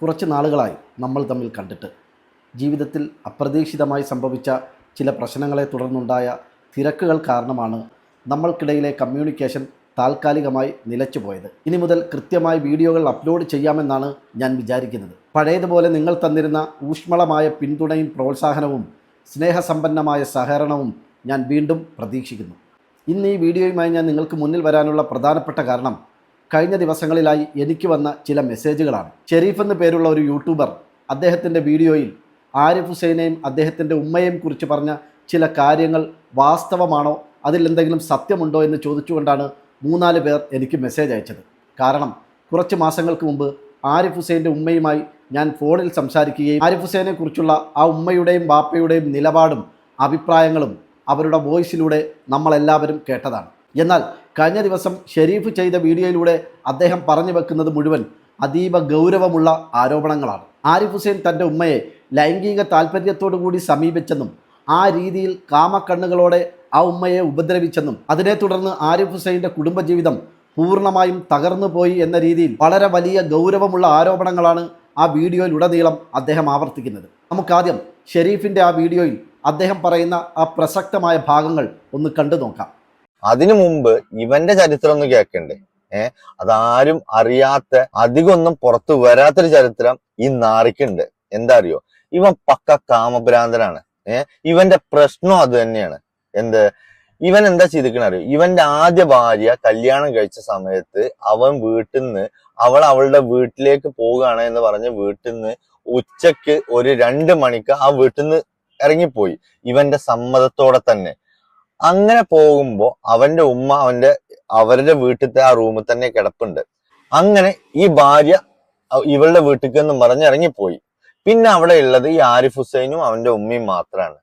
കുറച്ച് നാളുകളായി നമ്മൾ തമ്മിൽ കണ്ടിട്ട്. ജീവിതത്തിൽ അപ്രതീക്ഷിതമായി സംഭവിച്ച ചില പ്രശ്നങ്ങളെ തുടർന്നുണ്ടായ തിരക്കുകൾ കാരണമാണ് നമ്മൾക്കിടയിലെ കമ്മ്യൂണിക്കേഷൻ താൽക്കാലികമായി നിലച്ചുപോയത്. ഇനി മുതൽ കൃത്യമായി വീഡിയോകൾ അപ്ലോഡ് ചെയ്യാമെന്നാണ് ഞാൻ വിചാരിക്കുന്നത്. പഴയതുപോലെ നിങ്ങൾ തന്നിരുന്ന ഊഷ്മളമായ പിന്തുണയും പ്രോത്സാഹനവും സ്നേഹസമ്പന്നമായ സഹകരണവും ഞാൻ വീണ്ടും പ്രതീക്ഷിക്കുന്നു. ഇന്ന് ഈ വീഡിയോയുമായി ഞാൻ നിങ്ങൾക്ക് മുന്നിൽ വരാനുള്ള പ്രധാനപ്പെട്ട കാരണം കഴിഞ്ഞ ദിവസങ്ങളിലായി എനിക്ക് വന്ന ചില മെസ്സേജുകളാണ്. ഷെരീഫ് എന്ന പേരുള്ള ഒരു യൂട്യൂബർ അദ്ദേഹത്തിന്റെ വീഡിയോയിൽ ആരിഫ് ഹുസൈനെയും അദ്ദേഹത്തിന്റെ ഉമ്മയെയും കുറിച്ച് പറഞ്ഞ ചില കാര്യങ്ങൾ വാസ്തവമാണോ? അതിൽ എന്തെങ്കിലും സത്യമുണ്ടോ എന്ന് ചോദിച്ചുകൊണ്ടാണ് മൂന്നാൽ പേർ എനിക്ക് മെസ്സേജ് അയച്ചത്. കാരണം കുറച്ച് മാസങ്ങൾക്ക് മുമ്പ് ആരിഫ് ഹുസൈന്റെ ഉമ്മയുമായി ഞാൻ ഫോണിൽ സംസാരിക്കുകയും ആരിഫ് ഹുസൈനെ കുറിച്ചുള്ള ആ ഉമ്മയുടെയും ബാപ്പയുടെയും നിലപാടും അഭിപ്രായങ്ങളും അവരുടെ വോയിസിലൂടെ നമ്മളെല്ലാവരും കേട്ടതാണ്. എന്നാൽ കഴിഞ്ഞ ദിവസം ഷെരീഫ് ചെയ്ത വീഡിയോയിലൂടെ അദ്ദേഹം പറഞ്ഞു വെക്കുന്നത് മുഴുവൻ അതീവ ഗൗരവമുള്ള ആരോപണങ്ങളാണ്. ആരിഫ് ഹുസൈൻ തന്റെ ഉമ്മയെ ലൈംഗിക താല്പര്യത്തോടു കൂടി സമീപിച്ചെന്നും ആ രീതിയിൽ കാമക്കണ്ണുകളോടെ ആ ഉമ്മയെ ഉപദ്രവിച്ചെന്നും അതിനെ തുടർന്ന് ആരിഫ് ഹുസൈന്റെ കുടുംബജീവിതം പൂർണമായും തകർന്നു പോയി എന്ന രീതിയിൽ വളരെ വലിയ ഗൗരവമുള്ള ആരോപണങ്ങളാണ് ആ വീഡിയോയിലുടനീളം അദ്ദേഹം ആവർത്തിക്കുന്നത്. നമുക്കാദ്യം ഷെരീഫിന്റെ ആ വീഡിയോയിൽ അദ്ദേഹം പറയുന്ന ആ പ്രസക്തമായ ഭാഗങ്ങൾ ഒന്ന് കണ്ടു നോക്കാം. അതിനു മുമ്പ് ഇവന്റെ ചരിത്രം ഒന്ന് കേൾക്കണ്ടേ? ഏഹ് അതാരും അറിയാത്ത അധികം ഒന്നും പുറത്തു വരാത്തൊരു ചരിത്രം ഈ നാറിക്കുണ്ട്. എന്താ അറിയോ ഇവൻ പക്ക കാമഭ്രാന്തനാണ്. ഏഹ് ഇവന്റെ പ്രശ്നം അത് തന്നെയാണ്. എന്ത്? ഇവൻ എന്താ ചെയ്തിരിക്കണ അറിയോ? ഇവന്റെ ആദ്യ ഭാര്യ കല്യാണം കഴിച്ച സമയത്ത് അവൻ വീട്ടിൽ നിന്ന് അവൾ അവളുടെ വീട്ടിലേക്ക് പോവുകയാണ് എന്ന് പറഞ്ഞ് വീട്ടിൽ നിന്ന് ഉച്ചയ്ക്ക് ഒരു രണ്ട് മണിക്ക് ആ വീട്ടിൽ നിന്ന് ഇറങ്ങിപ്പോയി. ഇവന്റെ സമ്മതത്തോടെ തന്നെ. അങ്ങനെ പോകുമ്പോ അവന്റെ ഉമ്മ അവന്റെ അവരുടെ വീട്ടിലത്തെ ആ റൂമിൽ തന്നെ കിടപ്പുണ്ട്. അങ്ങനെ ഈ ഭാര്യ ഇവളുടെ എന്ന് പറഞ്ഞ് ഇറങ്ങിപ്പോയി. പിന്നെ അവിടെ ഉള്ളത് ഈ ആരിഫ് ഹുസൈനും അവന്റെ ഉമ്മയും മാത്രമാണ്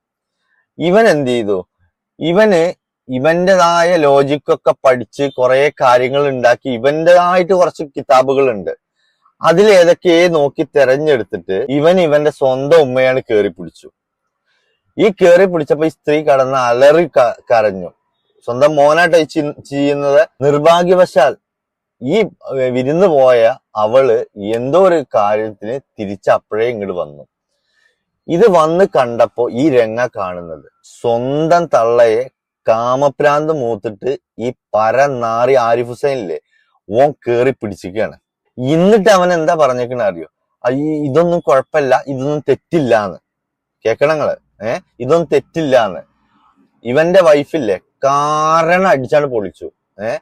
ഇവൻ എന്ത് ചെയ്തു? ഇവന് ഇവന്റേതായ ലോജിക്കൊക്കെ പഠിച്ച് കുറെ കാര്യങ്ങൾ ഉണ്ടാക്കി ഇവന്റേതായിട്ട് കുറച്ച് കിതാബുകളുണ്ട്. അതിൽ ഏതൊക്കെ നോക്കി തെരഞ്ഞെടുത്തിട്ട് ഇവൻ ഇവന്റെ സ്വന്തം ഉമ്മയാണ് കേറി പിടിച്ചു. ഈ കേറി പിടിച്ചപ്പോ ഈ സ്ത്രീ കടന്ന് അലറി കരഞ്ഞു. സ്വന്തം മോനായിട്ട് ചെയ്യുന്നത്. നിർഭാഗ്യവശാൽ ഈ വിരുന്ന് പോയ അവൾ എന്തോ ഒരു കാര്യത്തിന് തിരിച്ചപ്പോഴേ ഇങ്ങോട്ട് വന്നു. ഇത് വന്ന് കണ്ടപ്പോ ഈ രംഗ കാണുന്നത്. സ്വന്തം തള്ളയെ കാമപ്രാന്ത് മൂത്തിട്ട് ഈ പരനാറി ആരിഫ് ഹുസൈനില്ലേ ഓൻ കേറി പിടിച്ചിരിക്കുകയാണ്. എന്നിട്ട് അവൻ എന്താ പറഞ്ഞേക്കണ അറിയോ? ഇതൊന്നും കുഴപ്പമില്ല ഇതൊന്നും തെറ്റില്ലാന്ന്. കേക്കണങ്ങൾ ഏഹ് ഇതൊന്നും തെറ്റില്ല എന്ന് ഇവന്റെ വൈഫില്ലേ കാരണം അടിച്ചാണ് പൊളിച്ചു. ഏഹ്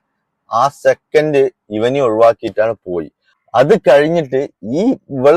ആ സെക്കൻഡ് ഇവനെ ഒഴിവാക്കിയിട്ടാണ് പോയി. അത് കഴിഞ്ഞിട്ട് ഈ ഇവൾ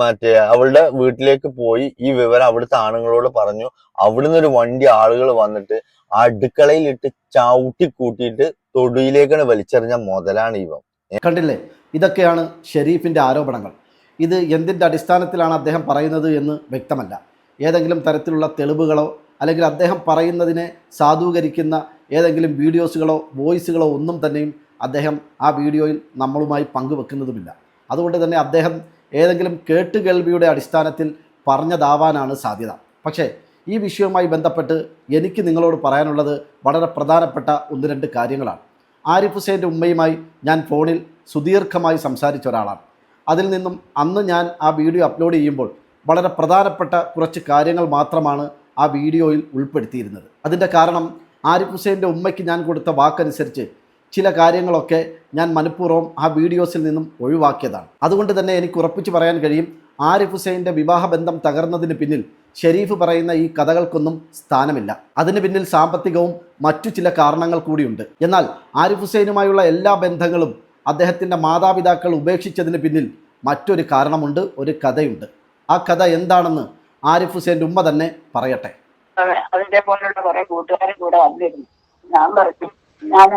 മറ്റേ അവളുടെ വീട്ടിലേക്ക് പോയി ഈ വിവരം അവിടുത്തെ ആണുങ്ങളോട് പറഞ്ഞു. അവിടുന്ന് ഒരു വണ്ടി ആളുകൾ വന്നിട്ട് അടുക്കളയിലിട്ട് ചവിട്ടി കൂട്ടിയിട്ട് തൊടിയിലേക്കാണ് വലിച്ചെറിഞ്ഞ മുതലാണ് ഇവൻ. കണ്ടില്ലേ? ഇതൊക്കെയാണ് ഷെരീഫിന്റെ ആരോപണങ്ങൾ. ഇത് എന്തിന്റെ അടിസ്ഥാനത്തിലാണ് അദ്ദേഹം പറയുന്നത് എന്ന് വ്യക്തമല്ല. ഏതെങ്കിലും തരത്തിലുള്ള തെളിവുകളോ അല്ലെങ്കിൽ അദ്ദേഹം പറയുന്നതിനെ സാധൂകരിക്കുന്ന ഏതെങ്കിലും വീഡിയോസുകളോ വോയിസുകളോ ഒന്നും തന്നെയും അദ്ദേഹം ആ വീഡിയോയിൽ നമ്മളുമായി പങ്കുവെക്കുന്നതുമില്ല. അതുകൊണ്ട് തന്നെ അദ്ദേഹം ഏതെങ്കിലും കേട്ടുകേൾവിയുടെ അടിസ്ഥാനത്തിൽ പറഞ്ഞതാവാനാണ് സാധ്യത. പക്ഷേ ഈ വിഷയവുമായി ബന്ധപ്പെട്ട് എനിക്ക് നിങ്ങളോട് പറയാനുള്ളത് വളരെ പ്രധാനപ്പെട്ട ഒന്ന് രണ്ട് കാര്യങ്ങളാണ്. ആരിഫ് ഹുസൈന്റെ ഉമ്മയുമായി ഞാൻ ഫോണിൽ സുദീർഘമായി സംസാരിച്ച ഒരാളാണ്. അതിൽ നിന്നും അന്ന് ഞാൻ ആ വീഡിയോ അപ്ലോഡ് ചെയ്യുമ്പോൾ വളരെ പ്രധാനപ്പെട്ട കുറച്ച് കാര്യങ്ങൾ മാത്രമാണ് ആ വീഡിയോയിൽ ഉൾപ്പെടുത്തിയിരുന്നത്. അതിന്റെ കാരണം ആരിഫ് ഹുസൈന്റെ ഉമ്മയ്ക്ക് ഞാൻ കൊടുത്ത വാക്കനുസരിച്ച് ചില കാര്യങ്ങളൊക്കെ ഞാൻ മനഃപൂർവം ആ വീഡിയോസിൽ നിന്നും ഒഴിവാക്കിയതാണ്. അതുകൊണ്ട് തന്നെ എനിക്ക് ഉറപ്പിച്ച് പറയാൻ കഴിയും ആരിഫ് ഹുസൈന്റെ വിവാഹബന്ധം തകർന്നതിന് പിന്നിൽ ഷെരീഫ് പറയുന്ന ഈ കഥകൾക്കൊന്നും സ്ഥാനമില്ല. അതിന് പിന്നിൽ സാമ്പത്തികവും മറ്റു ചില കാരണങ്ങൾ കൂടിയുണ്ട്. എന്നാൽ ആരിഫ് ഹുസൈനുമായുള്ള എല്ലാ ബന്ധങ്ങളും അദ്ദേഹത്തിന്റെ മാതാപിതാക്കൾ ഉപേക്ഷിച്ചതിന് പിന്നിൽ മറ്റൊരു കാരണമുണ്ട് ഒരു കഥയുണ്ട്. ആ കഥ എന്താണെന്ന് ആരിഫ് ഹുസൈന്റെ ഉമ്മ തന്നെ പറയട്ടെ. അതെ അതിന്റെ പോലുള്ള കുറെ കൂട്ടുകാരും കൂടെ വന്നിരുന്നു. ഞാൻ പറഞ്ഞു ഞാൻ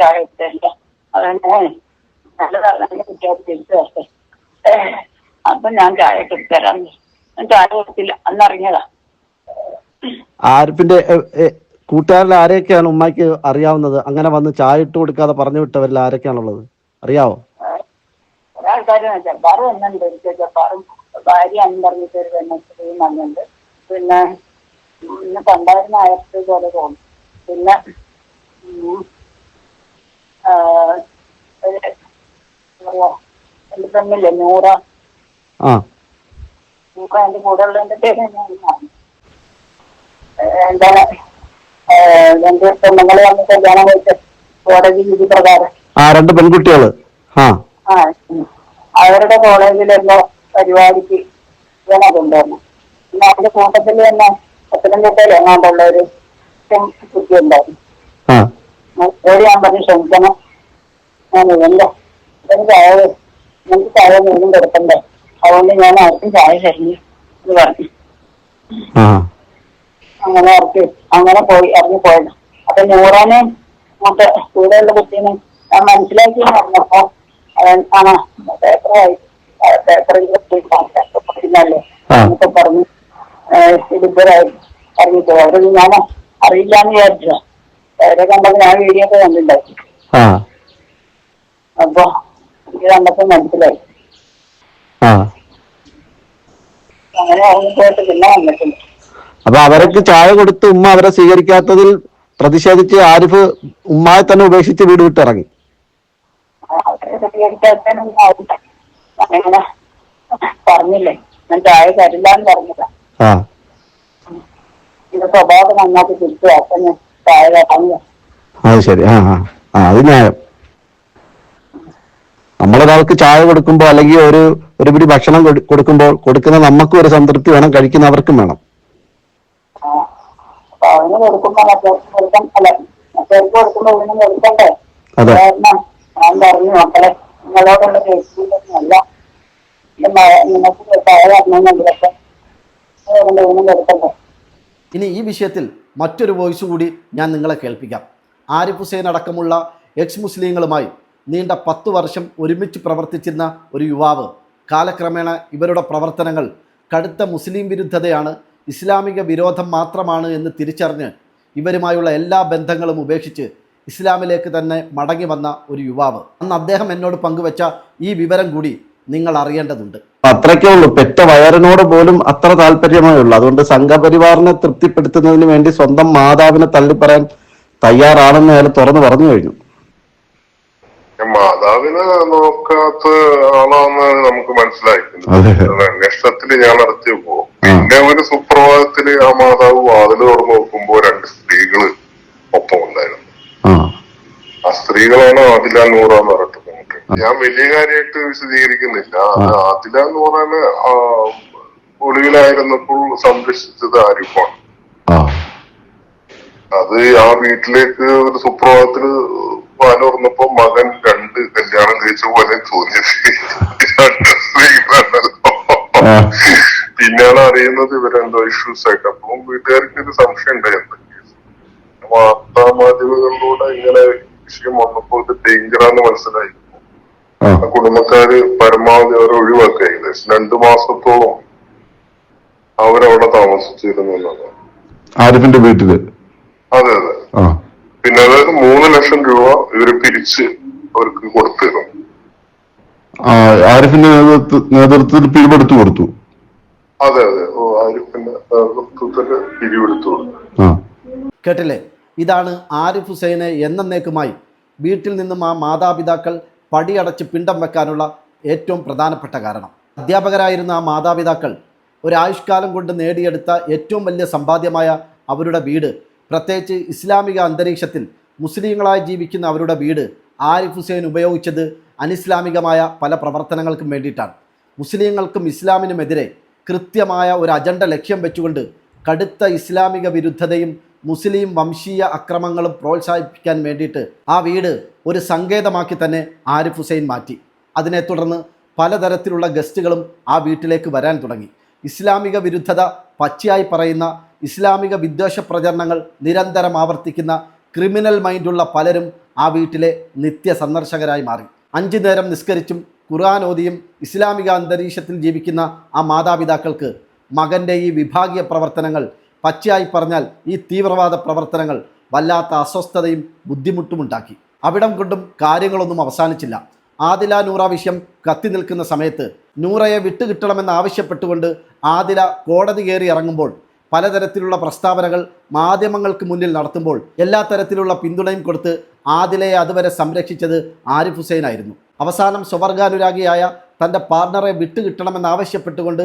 ചായ എടുത്തില്ല അതെന്നെ നല്ലതാണ് കുട്ടികൾക്ക് തിരിച്ചു തരട്ടെ അപ്പൊ ഞാൻ ചായ തരാം ചായ കൊടുത്തില്ല അന്നിറങ്ങിയതാ ആരിഫിന്റെ കൂട്ടുകാരിൽ ആരെയൊക്കെയാണ് ഉമ്മയ്ക്ക് അറിയാവുന്നത്? അങ്ങനെ വന്ന് ചായ ഇട്ട് കൊടുക്കാതെ പറഞ്ഞു വിട്ടവരിൽ ആരൊക്കെയാണുള്ളത്? അറിയാവോ? ഒരാൾക്കാർ ചെറുപ്പാറ് എനിക്ക് ചെറുപ്പാറും ഭാര്യ അന്ന് പറഞ്ഞിട്ട് ഒരു പെണ്ണസ്ത്രീയും വന്നിട്ടുണ്ട്. പിന്നെ ഇന്ന് പണ്ടായിരുന്ന ആയിരത്തി പോലെ തോന്നും. പിന്നെ എന്റെ പെണ്ണില്ലേ നൂറ. ഇപ്പൊ എന്റെ കൂടെ ഉള്ളതിന്റെ പേര് ഞാൻ എന്താണ്? രണ്ട് പെണ്ണുങ്ങളെ വന്ന് കല്യാണം കഴിച്ച് കോടതി വിധി പ്രകാരം. ആ രണ്ട് പെൺകുട്ടികൾ. ആ. അവരുടെ കോളേജിലെന്തോ പരിപാടിക്ക് ഇവനെ കൊണ്ടുവന്നു പിന്നെ അതിന്റെ കൂട്ടത്തിൽ തന്നെ പത്തനംതിട്ടയിൽ എങ്ങാണ്ടുള്ള ഒരു കുട്ടി ഉണ്ടായിരുന്നു ഓടി ഞാൻ പറഞ്ഞു ക്ഷമിക്കണം. ഞാൻ ഇവന്റെ ഇവന് ചായ എനിക്ക് ചായ ഒന്നും കൊടുക്കണ്ടേ. അതുകൊണ്ട് ഞാൻ ആർക്കും ചായ തരുന്നു എന്ന് പറഞ്ഞു. അങ്ങനെ ഇറക്കി അങ്ങനെ പോയി ഇറങ്ങി പോയത്. അപ്പൊ നൂറാനെ മറ്റേ കൂടെയുള്ള കുട്ടീനെ ഞാൻ മനസ്സിലാക്കി പറഞ്ഞപ്പോ അവൻ പേപ്പർ പേപ്പറായി അപ്പൊ അവർക്ക് ചായ കൊടുത്ത് ഉമ്മ അവരെ സ്വീകരിക്കാത്തതിൽ പ്രതിഷേധിച്ച് ആരിഫ് ഉമ്മായി തന്നെ ഉപേക്ഷിച്ച് വീട് വിട്ടിറങ്ങി. അങ്ങനെ പറഞ്ഞില്ലേ? ഞാൻ ചായ തരില്ലാന്ന് പറഞ്ഞില്ല ആ. ഇത് സ്വഭാവം നന്നാക്കി തിരിച്ചു അപ്പൊ ഞാൻ ചായ തരാന്ന് അത് ശരി. ആ ആ. അത് ന്യായം. നമ്മളൊരാൾക്ക് ചായ കൊടുക്കുമ്പോൾ അല്ലെങ്കിൽ ഒരു ഒരു പിടി ഭക്ഷണം കൊടുക്കുമ്പോൾ കൊടുക്കുന്ന നമുക്കും ഒരു സംതൃപ്തി വേണം കഴിക്കുന്നവർക്കും വേണം. അതെ. കാരണം ഞാൻ പറഞ്ഞു മക്കളെ നിങ്ങളോടുള്ള ദേഷ്യമൊന്നുമല്ല നിങ്ങൾക്ക് ചായ തരണമെങ്കിലൊക്കെ അതുകൊണ്ട് ഇവനും കൊടുക്കണ്ടേ ഇനി ഈ വിഷയത്തിൽ മറ്റൊരു വോയിസ് കൂടി ഞാൻ നിങ്ങളെ കേൾപ്പിക്കാം. ആരിഫ് ഹുസൈൻ അടക്കമുള്ള എക്സ് മുസ്ലിങ്ങളുമായി നീണ്ട പത്ത് വർഷം ഒരുമിച്ച് പ്രവർത്തിച്ചിരുന്ന ഒരു യുവാവ് കാലക്രമേണ ഇവരുടെ പ്രവർത്തനങ്ങൾ കടുത്ത മുസ്ലിം വിരുദ്ധതയാണ് ഇസ്ലാമിക വിരോധം മാത്രമാണ് എന്ന് തിരിച്ചറിഞ്ഞ് ഇവരുമായുള്ള എല്ലാ ബന്ധങ്ങളും ഉപേക്ഷിച്ച് ഇസ്ലാമിലേക്ക് തന്നെ മടങ്ങി വന്ന ഒരു യുവാവ്. അന്ന് അദ്ദേഹം എന്നോട് പങ്കുവച്ച ഈ വിവരം കൂടി നിങ്ങൾ അറിയേണ്ടതുണ്ട് അത്രയ്ക്കേ ഉള്ളൂ. പെറ്റ വയറിനോട് പോലും അത്ര താല്പര്യമേ ഉള്ളൂ. അതുകൊണ്ട് സംഘപരിവാറിനെ തൃപ്തിപ്പെടുത്തുന്നതിന് വേണ്ടി സ്വന്തം മാതാവിനെ തള്ളിപ്പറയാൻ തയ്യാറാണെന്ന് അയാൾ തുറന്നു പറഞ്ഞു കഴിഞ്ഞു. ഞാൻ മാതാവിനെ നോക്കാത്ത ആളാന്ന് നമുക്ക് മനസ്സിലായി. അന്വേഷണത്തിൽ ഞാൻ നടത്തിയപ്പോ പിന്നെ ഒരു സുപ്രഭാതത്തിൽ ആ മാതാവ് വാതിൽ തുറന്നു നോക്കുമ്പോ രണ്ട് സ്ത്രീകൾ ഒപ്പം ഉണ്ടായിരുന്നു ആ സ്ത്രീകളാണ് ആദില നൂറ എന്ന് പറഞ്ഞിട്ട് നമുക്ക് ഞാൻ വലിയ കാര്യമായിട്ട് വിശദീകരിക്കുന്നില്ല. അതിലെന്ന് പറഞ്ഞാൽ ഒളിവിലായിരുന്നപ്പോൾ സംരക്ഷിച്ചത് ആരിഫാണ് അത് ആ വീട്ടിലേക്ക് ഒരു സുപ്രഭാതത്തിൽ പാലുറന്നപ്പോ മകൻ രണ്ട് കല്യാണം കഴിച്ച പോലെ തോന്നിയത്. രണ്ട് സ്ത്രീകളാണല്ലോ. പിന്നെയാണ് അറിയുന്നത് ഇവരെന്തോ ഇഷ്യൂസ് ആയിട്ട്. അപ്പം വീട്ടുകാർക്ക് ഒരു സംശയം ഉണ്ടായിരുന്നു വാർത്താ മാധ്യമങ്ങളിലൂടെ ഇങ്ങനെ വിഷയം വന്നപ്പോൾ ഇത് ഡേഞ്ചറാന്ന് മനസ്സിലായി. കുടുംബക്കാര് പരമാവധി അവരെ ഒഴിവാക്കുക. ഏകദേശം രണ്ടു മാസത്തോളം അവരവിടെ താമസിച്ചിരുന്നു എന്നുള്ളതാണ് ആരിഫിന്റെ വീട്ടിൽ? അതെ അതെ. ആ. പിന്നെ അതായത് മൂന്ന് ലക്ഷം രൂപ ഇവർ പിരിച്ച് അവർക്ക് കൊടുത്തിരുന്നു. ആ, ആരിഫിന്റെ നേതൃത്വ- നേതൃത്വത്തിൽ പിരിവെടുത്തു കൊടുത്തു? അതെ അതെ. ഓ ആരിഫിന്റെ നേതൃത്വത്തിൽ പിരിവെടുത്തു കൊടുത്തു. കേട്ടില്ലേ? ഇതാണ് ആരിഫ് ഹുസൈനെ എന്നേക്കുമായി വീട്ടിൽ നിന്നും ആ മാതാപിതാക്കൾ പടിയടച്ച് പിണ്ടം വെക്കാനുള്ള ഏറ്റവും പ്രധാനപ്പെട്ട കാരണം. അധ്യാപകരായിരുന്ന ആ മാതാപിതാക്കൾ ഒരായുഷ്കാലം കൊണ്ട് നേടിയെടുത്ത ഏറ്റവും വലിയ സമ്പാദ്യമായ അവരുടെ വീട് പ്രത്യേകിച്ച് ഇസ്ലാമിക അന്തരീക്ഷത്തിൽ മുസ്ലിങ്ങളായി ജീവിക്കുന്ന അവരുടെ വീട് ആരിഫ് ഹുസൈൻ ഉപയോഗിച്ചത് അനിസ്ലാമികമായ പല പ്രവർത്തനങ്ങൾക്കും വേണ്ടിയിട്ടാണ്. മുസ്ലിങ്ങൾക്കും ഇസ്ലാമിനുമെതിരെ കൃത്യമായ ഒരു അജണ്ട ലക്ഷ്യം വെച്ചുകൊണ്ട് കടുത്ത ഇസ്ലാമിക വിരുദ്ധതയും മുസ്ലിം വംശീയ അക്രമങ്ങളും പ്രോത്സാഹിപ്പിക്കാൻ വേണ്ടിയിട്ട് ആ വീട് ഒരു സങ്കേതമാക്കി തന്നെ ആരിഫ് ഹുസൈൻ മാറ്റി. അതിനെ തുടർന്ന് പലതരത്തിലുള്ള ഗസ്റ്റുകളും ആ വീട്ടിലേക്ക് വരാൻ തുടങ്ങി. ഇസ്ലാമിക വിരുദ്ധത പച്ചയായി പറയുന്ന ഇസ്ലാമിക വിദ്വേഷ പ്രചരണങ്ങൾ നിരന്തരം ആവർത്തിക്കുന്ന ക്രിമിനൽ മൈൻഡുള്ള പലരും ആ വീട്ടിലെ നിത്യ സന്ദർശകരായി മാറി. അഞ്ചു നേരം നിസ്കരിച്ചും ഖുർആൻ ഓതിയും ഇസ്ലാമിക അന്തരീക്ഷത്തിൽ ജീവിക്കുന്ന ആ മാതാപിതാക്കൾക്ക് മകന്റെ ഈ വിഭാഗീയ പ്രവർത്തനങ്ങൾ പച്ചയായി പറഞ്ഞാൽ ഈ തീവ്രവാദ പ്രവർത്തനങ്ങൾ വല്ലാത്ത അസ്വസ്ഥതയും ബുദ്ധിമുട്ടുമുണ്ടാക്കി. അവിടം കൊണ്ടും കാര്യങ്ങളൊന്നും അവസാനിച്ചില്ല. ആദില നൂറ വിഷയം കത്തി നിൽക്കുന്ന സമയത്ത് നൂറയെ വിട്ടുകിട്ടണമെന്ന് ആവശ്യപ്പെട്ടുകൊണ്ട് ആദില കോടതി കയറി ഇറങ്ങുമ്പോൾ പലതരത്തിലുള്ള പ്രസ്താവനകൾ മാധ്യമങ്ങൾക്ക് മുന്നിൽ നടത്തുമ്പോൾ എല്ലാ തരത്തിലുള്ള പിന്തുണയും കൊടുത്ത് ആദിലയെ അതുവരെ സംരക്ഷിച്ചത് ആരിഫ് ഹുസൈൻ ആയിരുന്നു. അവസാനം സ്വവർഗാനുരാഗിയായ തന്റെ പാർട്ണറെ വിട്ടുകിട്ടണമെന്നാവശ്യപ്പെട്ടുകൊണ്ട്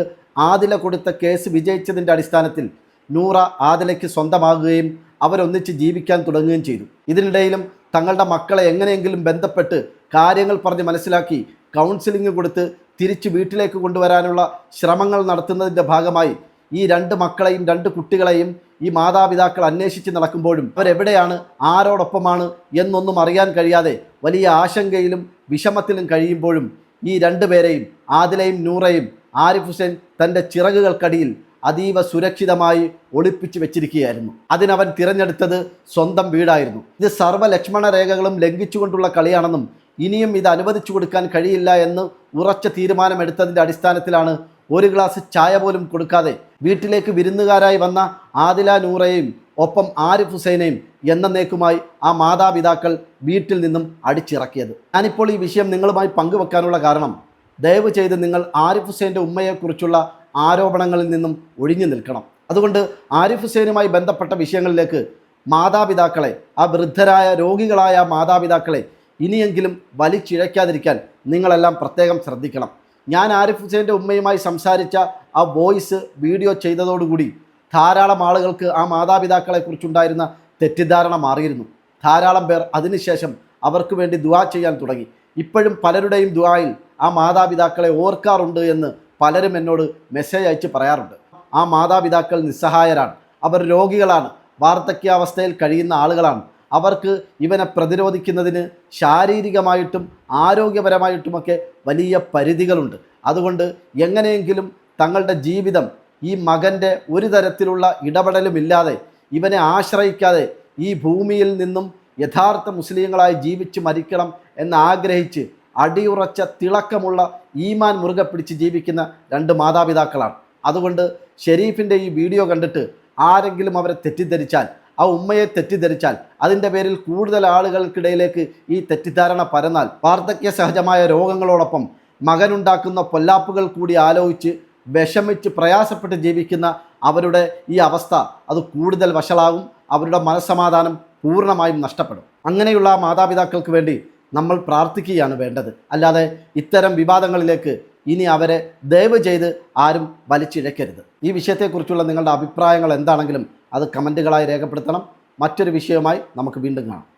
ആദില കൊടുത്ത കേസ് വിജയിച്ചതിന്റെ അടിസ്ഥാനത്തിൽ നൂറ ആദിലയ്ക്ക് സ്വന്തമാകുകയും അവരൊന്നിച്ച് ജീവിക്കാൻ തുടങ്ങുകയും ചെയ്തു. ഇതിനിടയിലും തങ്ങളുടെ മക്കളെ എങ്ങനെയെങ്കിലും ബന്ധപ്പെട്ട് കാര്യങ്ങൾ പറഞ്ഞ് മനസ്സിലാക്കി കൗൺസിലിംഗ് കൊടുത്ത് തിരിച്ച് വീട്ടിലേക്ക് കൊണ്ടുവരാനുള്ള ശ്രമങ്ങൾ നടത്തുന്നതിന്റെ ഭാഗമായി ഈ രണ്ട് മക്കളെയും രണ്ട് കുട്ടികളെയും ഈ മാതാപിതാക്കൾ അന്വേഷിച്ച് നടക്കുമ്പോഴും അവരെവിടെയാണ് ആരോടൊപ്പമാണ് എന്നൊന്നും അറിയാൻ കഴിയാതെ വലിയ ആശങ്കയിലും വിഷമത്തിലും കഴിയുമ്പോഴും ഈ രണ്ടുപേരെയും ആദിലയും നൂറയും ആരിഫ് ഹുസൈൻ തന്റെ ചിറകുകൾക്കടിയിൽ അതീവ സുരക്ഷിതമായി ഒളിപ്പിച്ചു വെച്ചിരിക്കുകയായിരുന്നു. അതിനവൻ തിരഞ്ഞെടുത്തത് സ്വന്തം വീടായിരുന്നു. ഇത് സർവ ലക്ഷ്മണ രേഖകളും ലംഘിച്ചുകൊണ്ടുള്ള കളിയാണെന്നും ഇനിയും ഇത് അനുവദിച്ചു കൊടുക്കാൻ കഴിയില്ല എന്ന് ഉറച്ച തീരുമാനമെടുത്തതിന്റെ അടിസ്ഥാനത്തിലാണ് ഒരു ഗ്ലാസ് ചായ പോലും കൊടുക്കാതെ വീട്ടിലേക്ക് വിരുന്നുകാരായി വന്ന ആദില നൂറയെയും ഒപ്പം ആരിഫ് ഹുസൈനെയും എന്നേക്കുമായി ആ മാതാപിതാക്കൾ വീട്ടിൽ നിന്നും അടിച്ചിറക്കിയത്. ഞാനിപ്പോൾ ഈ വിഷയം നിങ്ങളുമായി പങ്കുവെക്കാനുള്ള കാരണം ദയവ് ചെയ്ത് നിങ്ങൾ ആരിഫ് ഹുസൈന്റെ ഉമ്മയെക്കുറിച്ചുള്ള ആരോപണങ്ങളിൽ നിന്നും ഒഴിഞ്ഞു നിൽക്കണം. അതുകൊണ്ട് ആരിഫ് ഹുസൈനുമായി ബന്ധപ്പെട്ട വിഷയങ്ങളിലേക്ക് മാതാപിതാക്കളെ ആ വൃദ്ധരായ രോഗികളായ മാതാപിതാക്കളെ ഇനിയെങ്കിലും വലിച്ചിഴയ്ക്കാതിരിക്കാൻ നിങ്ങളെല്ലാം പ്രത്യേകം ശ്രദ്ധിക്കണം. ഞാൻ ആരിഫ് ഹുസൈന്റെ ഉമ്മയുമായി സംസാരിച്ച ആ വോയിസ് വീഡിയോ ചെയ്തതോടുകൂടി ധാരാളം ആളുകൾക്ക് ആ മാതാപിതാക്കളെക്കുറിച്ചുണ്ടായിരുന്ന തെറ്റിദ്ധാരണ മാറിയിരുന്നു. ധാരാളം പേർ അതിനുശേഷം അവർക്ക് വേണ്ടി ദുവാ ചെയ്യാൻ തുടങ്ങി. ഇപ്പോഴും പലരുടെയും ദുവായിൽ ആ മാതാപിതാക്കളെ ഓർക്കാറുണ്ട് എന്ന് പലരും എന്നോട് മെസ്സേജ് അയച്ച് പറയാറുണ്ട്. ആ മാതാപിതാക്കൾ നിസ്സഹായരാണ്. അവർ രോഗികളാണ്. വാർദ്ധക്യാവസ്ഥയിൽ കഴിയുന്ന ആളുകളാണ്. അവർക്ക് ഇവനെ പ്രതിരോധിക്കുന്നതിന് ശാരീരികമായിട്ടും ആരോഗ്യപരമായിട്ടുമൊക്കെ വലിയ പരിധികളുണ്ട്. അതുകൊണ്ട് എങ്ങനെയെങ്കിലും തങ്ങളുടെ ജീവിതം ഈ മകന്റെ ഒരു തരത്തിലുള്ള ഇടപെടലുമില്ലാതെ ഇവനെ ആശ്രയിക്കാതെ ഈ ഭൂമിയിൽ നിന്നും യഥാർത്ഥ മുസ്ലിങ്ങളായി ജീവിച്ച് മരിക്കണം എന്നാഗ്രഹിച്ച് അടിയുറച്ച തിളക്കമുള്ള ഈമാൻ മുറുകെ പിടിച്ച് ജീവിക്കുന്ന രണ്ട് മാതാപിതാക്കളാണ്. അതുകൊണ്ട് ഷെരീഫിന്റെ ഈ വീഡിയോ കണ്ടിട്ട് ആരെങ്കിലും അവരെ തെറ്റിദ്ധരിച്ചാൽ ആ ഉമ്മയെ തെറ്റിദ്ധരിച്ചാൽ അതിന്റെ പേരിൽ കൂടുതൽ ആളുകൾക്കിടയിലേക്ക് ഈ തെറ്റിദ്ധാരണ പരന്നാൽ വാർദ്ധക്യ സഹജമായ രോഗങ്ങളോടൊപ്പം മകനുണ്ടാക്കുന്ന പൊല്ലാപ്പുകൾ കൂടി ആലോചിച്ച് വിഷമിച്ച് പ്രയാസപ്പെട്ട് ജീവിക്കുന്ന അവരുടെ ഈ അവസ്ഥ അത് കൂടുതൽ വഷളാകും അവരുടെ മനസ്സമാധാനം പൂർണമായും നഷ്ടപ്പെടും. അങ്ങനെയുള്ള മാതാപിതാക്കൾക്ക് വേണ്ടി നമ്മൾ പ്രാർത്ഥിക്കുകയാണ് വേണ്ടത്. അല്ലാതെ ഇത്തരം വിവാദങ്ങളിലേക്ക് ഇനി അവരെ ദയവ് ചെയ്ത് ആരും വലിച്ചിഴക്കരുത്. ഈ വിഷയത്തെക്കുറിച്ചുള്ള നിങ്ങളുടെ അഭിപ്രായങ്ങൾ എന്താണെങ്കിലും അത് കമന്റുകളായി രേഖപ്പെടുത്തണം. മറ്റൊരു വിഷയവുമായി നമുക്ക് വീണ്ടും കാണാം.